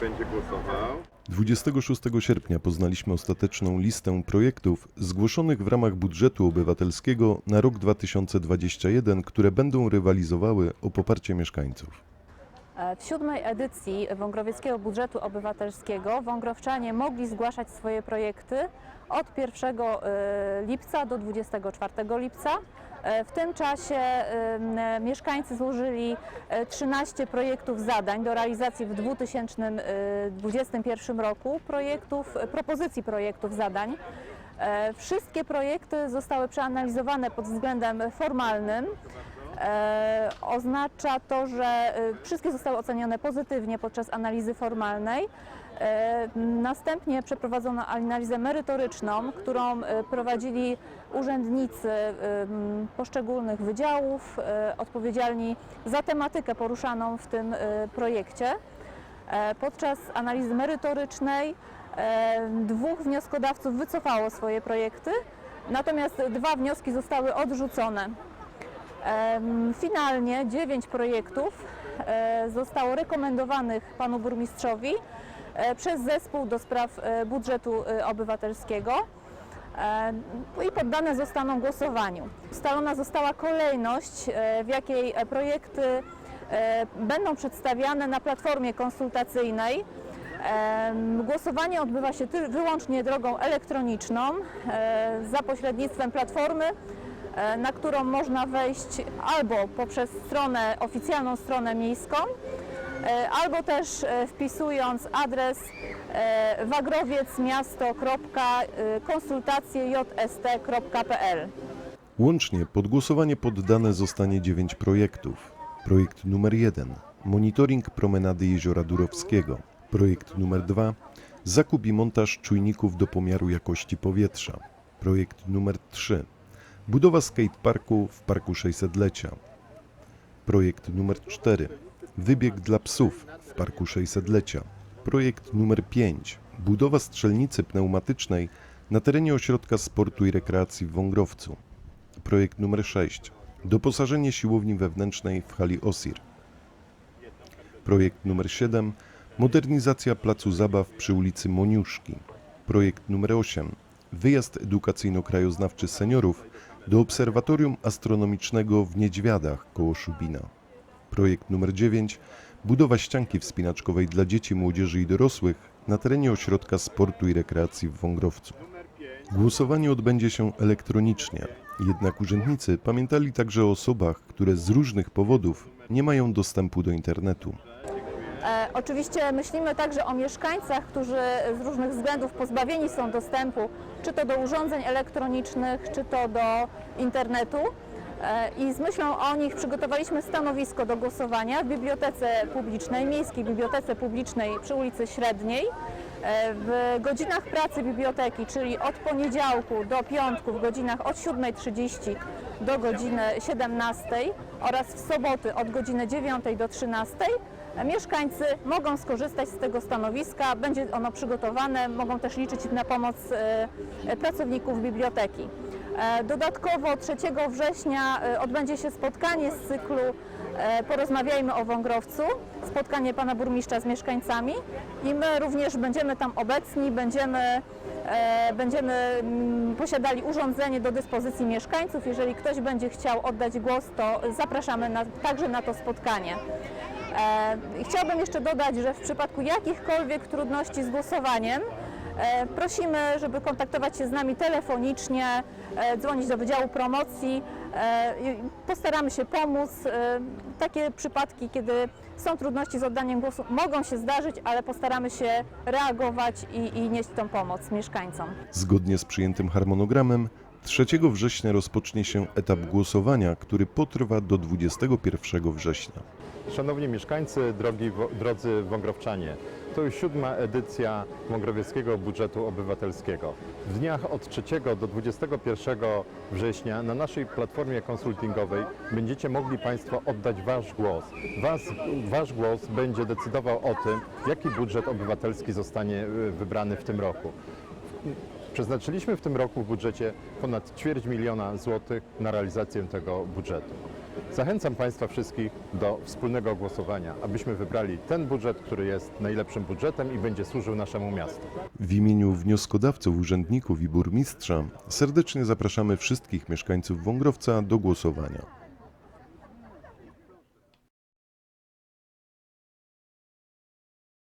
będzie głosował. 26 sierpnia poznaliśmy ostateczną listę projektów zgłoszonych w ramach budżetu obywatelskiego na rok 2021, które będą rywalizowały o poparcie mieszkańców. E, W siódmej edycji Wągrowieckiego Budżetu Obywatelskiego wągrowczanie mogli zgłaszać swoje projekty od 1 e, lipca do 24 lipca. E, W tym czasie e, mieszkańcy złożyli e, 13 projektów zadań do realizacji w 2021 roku, projektów, e, propozycji projektów zadań. E, Wszystkie projekty zostały przeanalizowane pod względem formalnym. E, oznacza to, że e, wszystkie zostały ocenione pozytywnie podczas analizy formalnej. E, Następnie przeprowadzono analizę merytoryczną, którą e, prowadzili urzędnicy m, poszczególnych wydziałów odpowiedzialni za tematykę poruszaną w tym projekcie. E, Podczas analizy merytorycznej dwóch wnioskodawców wycofało swoje projekty, natomiast dwa wnioski zostały odrzucone. Finalnie dziewięć projektów e, zostało rekomendowanych panu burmistrzowi e, przez zespół do spraw e, budżetu obywatelskiego i poddane zostaną głosowaniu. Ustalona została kolejność, w jakiej projekty będą przedstawiane na platformie konsultacyjnej. Głosowanie odbywa się wyłącznie drogą elektroniczną za pośrednictwem platformy na którą można wejść albo poprzez stronę, oficjalną stronę miejską, e, albo też e, wpisując adres e, wagrowiec.miasto.konsultacjejst.pl. Łącznie pod głosowanie poddane zostanie 9 projektów. Projekt numer 1 monitoring promenady Jeziora Durowskiego. Projekt numer 2 zakup i montaż czujników do pomiaru jakości powietrza. Projekt numer 3 budowa skateparku w Parku 600-lecia. Projekt numer 4 wybieg dla psów w Parku 600-lecia. Projekt numer 5 budowa strzelnicy pneumatycznej na terenie ośrodka sportu i rekreacji w Wągrowcu. Projekt numer 6. Doposażenie siłowni wewnętrznej w hali OSIR. Projekt numer 7. Modernizacja placu zabaw przy ulicy Moniuszki. Projekt numer 8. Wyjazd edukacyjno-krajoznawczy seniorów do Obserwatorium Astronomicznego w Niedźwiadach koło Szubina. Projekt numer 9. Budowa ścianki wspinaczkowej dla dzieci, młodzieży i dorosłych na terenie ośrodka sportu i rekreacji w Wągrowcu. Głosowanie odbędzie się elektronicznie, jednak urzędnicy pamiętali także o osobach, które z różnych powodów nie mają dostępu do internetu. E, Oczywiście myślimy także o mieszkańcach, którzy z różnych względów pozbawieni są dostępu, czy to do urządzeń elektronicznych, czy to do internetu. E, I z myślą o nich przygotowaliśmy stanowisko do głosowania w Bibliotece Publicznej, Miejskiej Bibliotece Publicznej przy ulicy Średniej. E, W godzinach pracy biblioteki, czyli od poniedziałku do piątku w godzinach od 7.30 do godziny 17 oraz w soboty od godziny 9 do 13 Mieszkańcy mogą skorzystać z tego stanowiska, będzie ono przygotowane, mogą też liczyć na pomoc e, pracowników biblioteki. E, Dodatkowo 3 września e, odbędzie się spotkanie z cyklu Porozmawiajmy o Wągrowcu, spotkanie pana burmistrza z mieszkańcami i my również będziemy tam obecni, będziemy, będziemy mm, posiadali urządzenie do dyspozycji mieszkańców. Jeżeli ktoś będzie chciał oddać głos, to zapraszamy na, także na to spotkanie. E, i Chciałabym jeszcze dodać, że w przypadku jakichkolwiek trudności z głosowaniem e, prosimy, żeby kontaktować się z nami telefonicznie, e, dzwonić do Wydziału Promocji. Postaramy się pomóc. Takie przypadki, kiedy są trudności z oddaniem głosu, mogą się zdarzyć, ale postaramy się reagować i, i nieść tą pomoc mieszkańcom. Zgodnie z przyjętym harmonogramem 3 września rozpocznie się etap głosowania, który potrwa do 21 września. Szanowni mieszkańcy, drogi, drodzy wągrowczanie, to już siódma edycja Wągrowieckiego Budżetu Obywatelskiego. W dniach od 3 do 21 września na naszej platformie konsultingowej będziecie mogli Państwo oddać Wasz głos. Was, wasz głos będzie decydował o tym, jaki budżet obywatelski zostanie y, wybrany w tym roku. Przeznaczyliśmy w tym roku w budżecie ponad ćwierć miliona złotych na realizację tego budżetu. Zachęcam Państwa wszystkich do wspólnego głosowania, abyśmy wybrali ten budżet, który jest najlepszym budżetem i będzie służył naszemu miastu. W imieniu wnioskodawców, urzędników i burmistrza serdecznie zapraszamy wszystkich mieszkańców Wągrowca do głosowania.